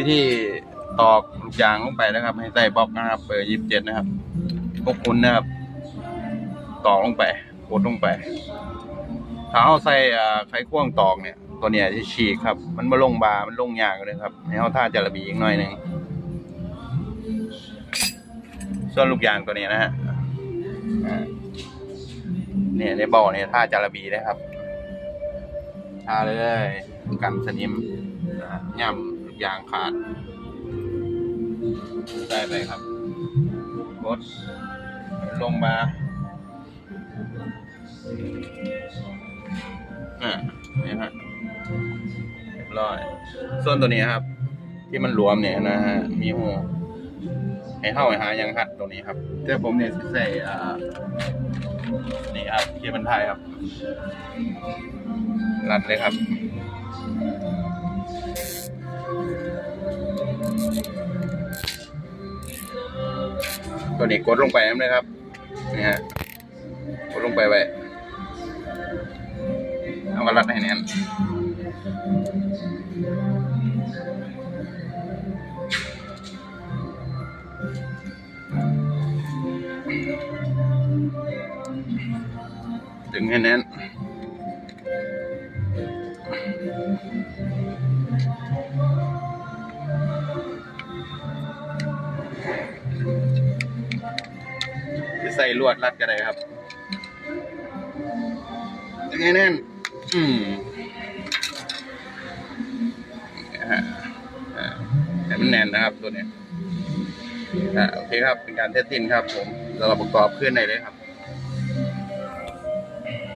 วิธีตอกลูกยางลงไปนะครับ ให้ใส่บล็อกนะครับเบอร์ยี่สิบเจ็ดนะครับพวกคุณนะครับ ตอกลงไปกดลงไปถ้าเอาใส่ไขควงตอกเนี่ย ตัวเนี้ยจะฉีกครับ มันมาลงบามันลงยากเลยครับให้เอาท่าจระบีอีกหน่อยหนึ่งส่วนลูกยางตัวนี้นะฮะเนี่ยในบ่อเนี่ยท่าจระบีนะครับท่าเลยกันสนิมย่ำ ยางขาด ได้ไปครับกดลงมาอ่าเนี่ยฮะเรียบร้อย ส่วนตัวนี้ครับ ที่มันรวมเนี่ยนะฮะ มีหูให้เข้าไปหายังหัดตัวนี้ครับแต่ผมเนี่ยสิใส่อ่านี่ครับเกียร์บรรทายครับ รัดเลยครับ ตัวนี้กดลงไปนั่เลยครับนี่ฮะกดลงไปไว้เอามารัดให้แน่นดึงให้แน่น ใส่ลวดรัดก็ได้ครับยังไงแน่น อืมอ่าอ่าให้มันแน่นนะครับตัวนี้อ่าโอเคครับ เป็นการเทสตินครับ ผมเราประกอบขึ้นในเลยครับ